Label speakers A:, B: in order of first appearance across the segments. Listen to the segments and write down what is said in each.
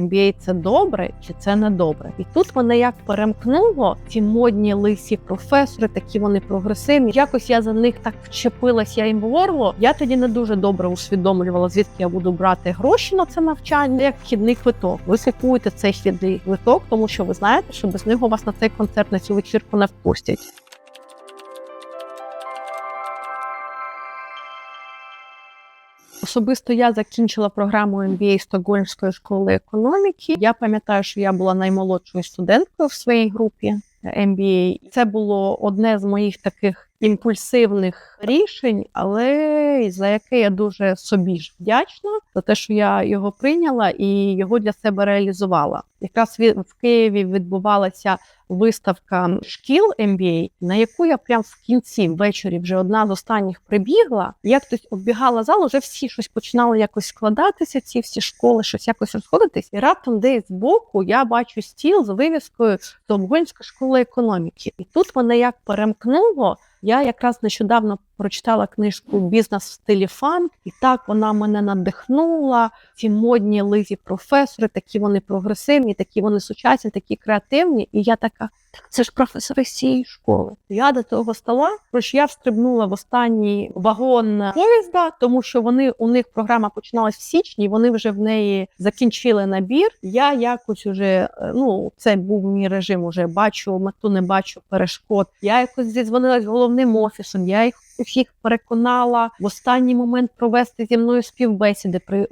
A: MBA – це добре чи це не добре. І тут мене як перемкнуло ці модні лисі професори, такі вони прогресивні. Якось я за них так вчепилась, я їм говорила. Я тоді не дуже добре усвідомлювала, звідки я буду брати гроші на це навчання, як вхідний квиток. Ви купуєте цей вхідний квиток, тому що ви знаєте, що без нього вас на цей концерт на цю вечірку не впустять. Особисто я закінчила програму MBA Стокгольмської школи економіки. Я пам'ятаю, що я була наймолодшою студенткою в своїй групі MBA. Це було одне з моїх таких імпульсивних рішень, але за яке я дуже собі ж вдячна за те, що я його прийняла і його для себе реалізувала. Якраз в Києві відбувалася виставка шкіл MBA, на яку я прям в кінці ввечері вже одна з останніх прибігла. Як хтось оббігала зал, вже всі щось починали якось складатися. Ці всі школи, щось якось розходитись. І раптом десь збоку я бачу стіл з вивіскою Стокгольмська школа економіки. І тут мене як перемкнуло. Я якраз нещодавно прочитала книжку Бізнес в стилі фан, і так вона мене надихнула. Ці модні лизі професори, такі вони прогресивні, такі вони сучасні, такі креативні. І я так це ж професори цієї школи. Я до того стола, проч я встрибнула в останній вагон поїзда, тому що вони у них програма починалась в січні, вони вже в неї закінчили набір. Я якось уже ну це був мій режим. Уже бачу мету, не бачу перешкод. Я якось зізвонилась головним офісом. Я їх всіх переконала в останній момент провести зі мною співбесіди, при,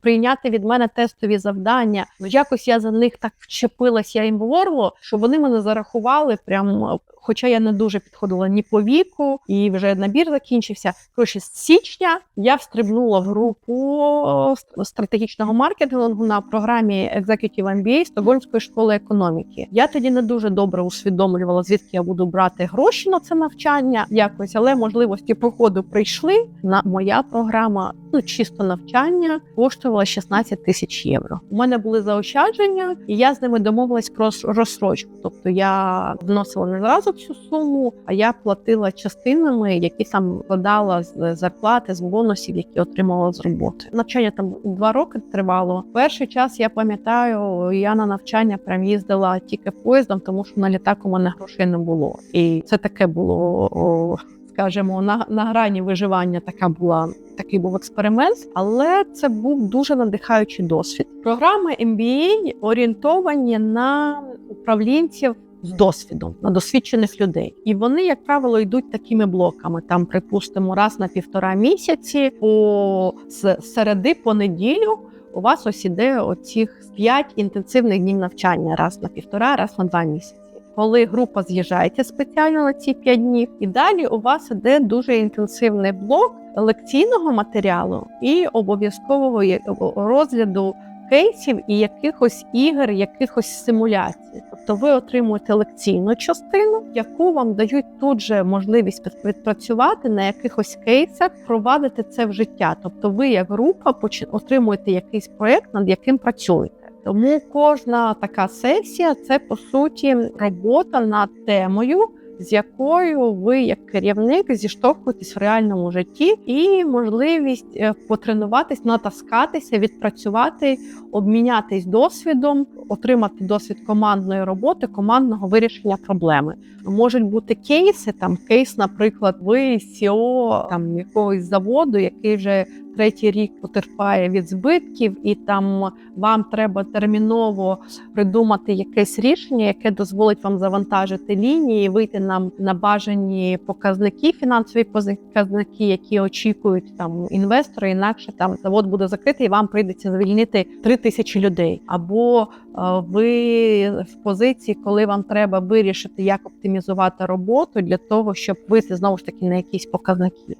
A: прийняти від мене тестові завдання. Ну якось я за них так вчепилась, я їм горло, що вони мене зарахували прямо Хоча я не дуже підходила ні по віку, і вже набір закінчився. Коротше, з січня я встрибнула в групу стратегічного маркетингу на програмі Executive MBA Стокгольмської школи економіки. Я тоді не дуже добре усвідомлювала, звідки я буду брати гроші на це навчання якось, але можливості походу прийшли. На моя програма, ну чисто навчання, коштувала 16 тисяч євро. У мене були заощадження, і я з ними домовилась про розсрочку. Тобто я вносила не зразу всю суму, а я платила частинами, які там вкладала з зарплати, з бонусів, які отримала з роботи. Навчання там два роки тривало. Перший час я пам'ятаю, я на навчання прям їздила тільки поїздом, тому що на літак у мене грошей не було, і це таке було. О, Скажімо, на на грані виживання така була такий був експеримент, але це був дуже надихаючий досвід. Програми MBA орієнтовані на управлінців з досвідом на досвідчених людей, і вони, як правило, йдуть такими блоками. Там, припустимо, раз на півтора місяці, по середи по неділю. У вас ось іде оцих п'ять інтенсивних днів навчання раз на півтора, раз на два місяці. Коли група з'їжджається спеціально на ці п'ять днів, і далі у вас іде дуже інтенсивний блок лекційного матеріалу і обов'язкового розгляду кейсів і якихось ігор, якихось симуляцій. Тобто ви отримуєте лекційну частину, яку вам дають тут же можливість відпрацювати на якихось кейсах, провадити це в життя. Тобто, ви, як група, отримуєте якийсь проєкт, над яким працюєте. Тому кожна така сесія це по суті робота над темою з якою ви, як керівник, зіштовхуєтесь в реальному житті, і можливість е, потренуватись, натаскатися, відпрацювати, обмінятись досвідом, отримати досвід командної роботи, командного вирішення проблеми. Можуть бути кейси. Там кейс, наприклад, ви CEO там якогось заводу, який вже третій рік потерпає від збитків, і там вам треба терміново придумати якесь рішення, яке дозволить вам завантажити лінії, вийти нам на бажані показники, фінансові показники, які очікують там інвестори. Інакше там завод буде закритий, і вам прийдеться звільнити три тисячі людей. Або е, ви в позиції, коли вам треба вирішити, як оптимізувати роботу для того, щоб вийти знову ж таки на якісь показники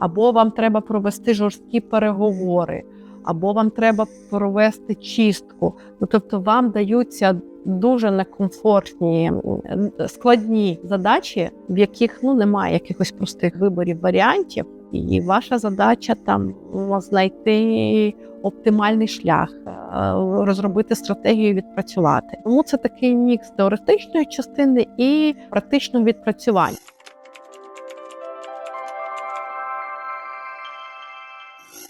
A: або вам треба провести жорсткі переговори, або вам треба провести чистку. Ну тобто, вам даються дуже некомфортні, складні задачі, в яких ну немає якихось простих виборів варіантів, і ваша задача там знайти оптимальний шлях, е, розробити стратегію, відпрацювати. Тому це такий мікс теоретичної частини і практичного відпрацювання.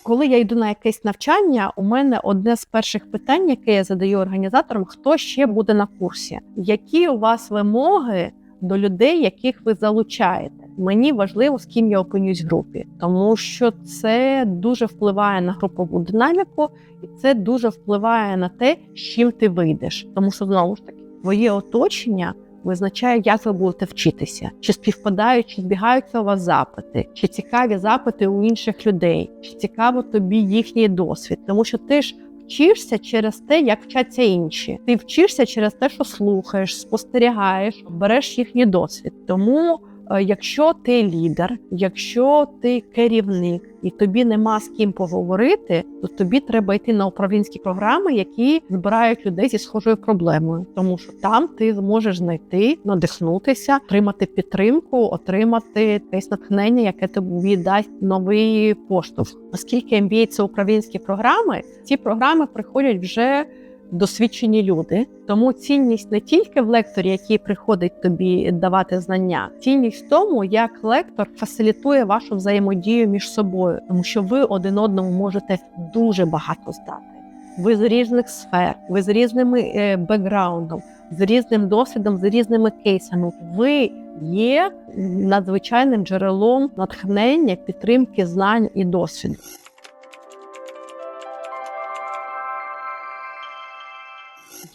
A: Коли я йду на якесь навчання, у мене одне з перших питань, яке я задаю організаторам: хто ще буде на курсі? Які у вас вимоги до людей, яких ви залучаєте? Мені важливо, з ким я опинюсь в групі, тому що це дуже впливає на групову динаміку, і це дуже впливає на те, з чим ти вийдеш. Тому що знову ж таки твоє оточення визначає, як ви будете вчитися, чи співпадають, чи збігаються у вас запити, чи цікаві запити у інших людей, чи цікаво тобі їхній досвід, тому що ти ж. Вчишся через те, як вчаться інші. Ти вчишся через те, що слухаєш, спостерігаєш, береш їхній досвід. Тому Якщо ти лідер, якщо ти керівник і тобі нема з ким поговорити, то тобі треба йти на управлінські програми, які збирають людей зі схожою проблемою, тому що там ти зможеш знайти, надихнутися, отримати підтримку, отримати якесь натхнення, яке тобі дасть новий поштовх. Оскільки MBA – це управлінські програми, ці програми приходять вже досвідчені люди. Тому цінність не тільки в лекторі, який приходить тобі давати знання, цінність в тому, як лектор фасилітує вашу взаємодію між собою, тому що ви один одному можете дуже багато здати. Ви з різних сфер, ви з різними е, бекграундом, з різним досвідом, з різними кейсами. Ви є надзвичайним джерелом натхнення, підтримки знань і досвіду.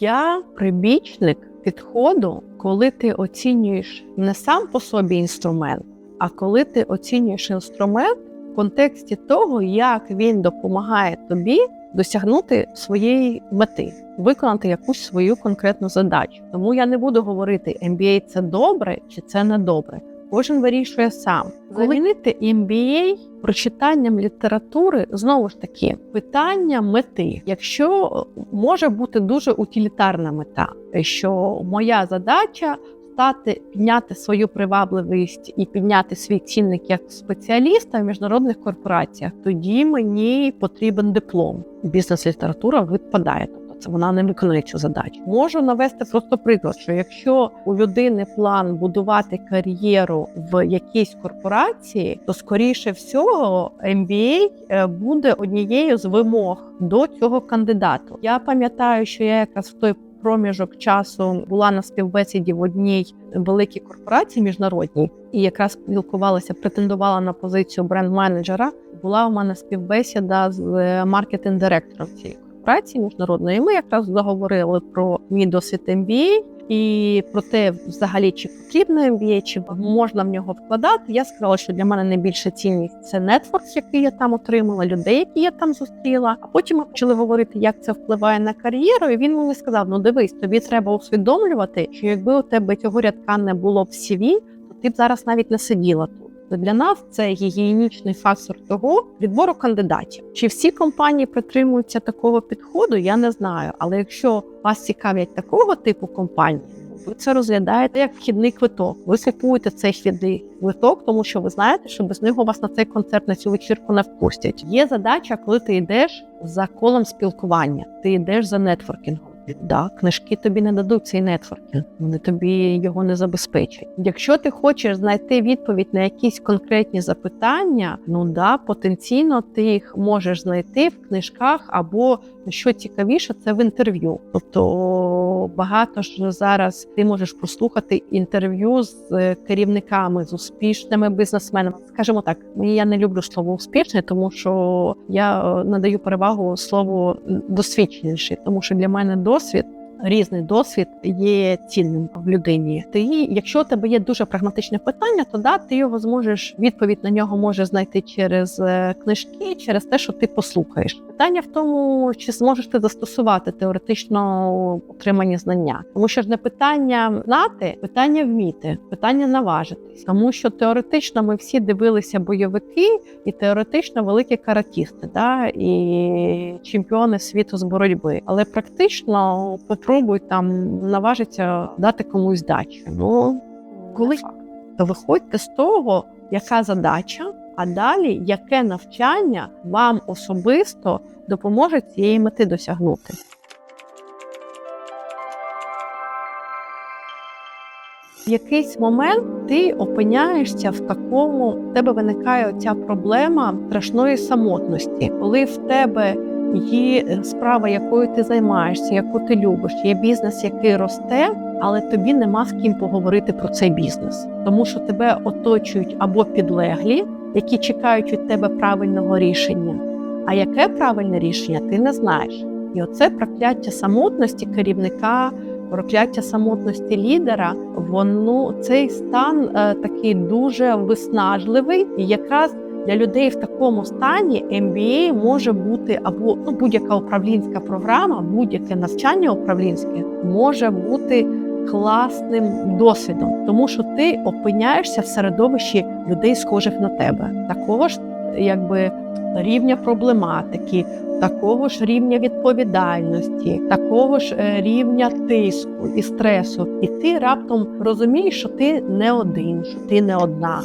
A: Я прибічник підходу, коли ти оцінюєш не сам по собі інструмент, а коли ти оцінюєш інструмент в контексті того, як він допомагає тобі досягнути своєї мети, виконати якусь свою конкретну задачу. Тому я не буду говорити, MBA – це добре чи це не добре. Кожен вирішує сам. Замінити MBA прочитанням літератури знову ж таки питання мети. Якщо може бути дуже утилітарна мета, що моя задача стати підняти свою привабливість і підняти свій цінник як спеціаліста в міжнародних корпораціях, тоді мені потрібен диплом. Бізнес-література відпадає. Це вона не виконує цю задачу. Можу навести просто приклад, що якщо у людини план будувати кар'єру в якійсь корпорації, то скоріше всього MBA е, буде однією з вимог до цього кандидату. Я пам'ятаю, що я якраз в той проміжок часу була на співбесіді в одній великій корпорації міжнародній, і якраз спілкувалася, претендувала на позицію бренд-менеджера. Була у мене співбесіда з е, маркетинг-директором цієї праці міжнародної. Ми якраз заговорили про мій досвід MBA і про те, взагалі чи потрібно MBA, чи можна в нього вкладати. Я сказала, що для мене найбільша цінність це нетворк, який я там отримала, людей, які я там зустріла. А потім ми почали говорити, як це впливає на кар'єру. І він мені сказав: Ну дивись, тобі треба усвідомлювати, що якби у тебе цього рядка не було в CV, то ти б зараз навіть не сиділа тут. Для нас це гігієнічний фактор того відбору кандидатів. Чи всі компанії притримуються такого підходу? Я не знаю. Але якщо вас цікавлять такого типу компанії, ви це розглядаєте як вхідний квиток. Ви купуєте цей вхідний квиток, тому що ви знаєте, що без нього вас на цей концерт на цю вечірку не впустять. Є задача, коли ти йдеш за колом спілкування, ти йдеш за нетворкінгом. Да, книжки тобі не дадуть цей нетворкінг, вони тобі його не забезпечать. Якщо ти хочеш знайти відповідь на якісь конкретні запитання, ну да, потенційно ти їх можеш знайти в книжках або що цікавіше, це в інтерв'ю. Тобто багато ж зараз ти можеш прослухати інтерв'ю з керівниками, з успішними бізнесменами. Скажімо так, я не люблю слово успішне, тому що я е, надаю перевагу слову досвідченіший, тому що для мене досвід різний досвід є цінним в людині. Ти, якщо у тебе є дуже прагматичне питання, то да, ти його зможеш відповідь на нього можеш знайти через е, книжки, через те, що ти послухаєш. Питання в тому, чи зможеш ти застосувати теоретично отримані знання, тому що ж не питання знати, питання вміти, питання наважитись, тому що теоретично ми всі дивилися бойовики і теоретично великі каратісти, да і чемпіони світу з боротьби, але практично попробуй там наважиться дати комусь дачу. Ну коли то виходьте з того, яка задача, а далі яке навчання вам особисто допоможе цієї мети досягнути. В якийсь момент ти опиняєшся в такому, в тебе виникає ця проблема страшної самотності, коли в тебе є справа, якою ти займаєшся, яку ти любиш, є бізнес, який росте, але тобі нема з ким поговорити про цей бізнес, тому що тебе оточують або підлеглі, які чекають від тебе правильного рішення. А яке правильне рішення, ти не знаєш. І оце прокляття самотності керівника, прокляття самотності лідера, воно цей стан е, такий дуже виснажливий, і якраз для людей в такому стані MBA може бути або ну, будь-яка управлінська програма, будь-яке навчання управлінське може бути класним досвідом, тому що ти опиняєшся в середовищі людей, схожих на тебе, такого ж якби рівня проблематики, такого ж рівня відповідальності, такого ж е, рівня тиску і стресу. І ти раптом розумієш, що ти не один, що ти не одна.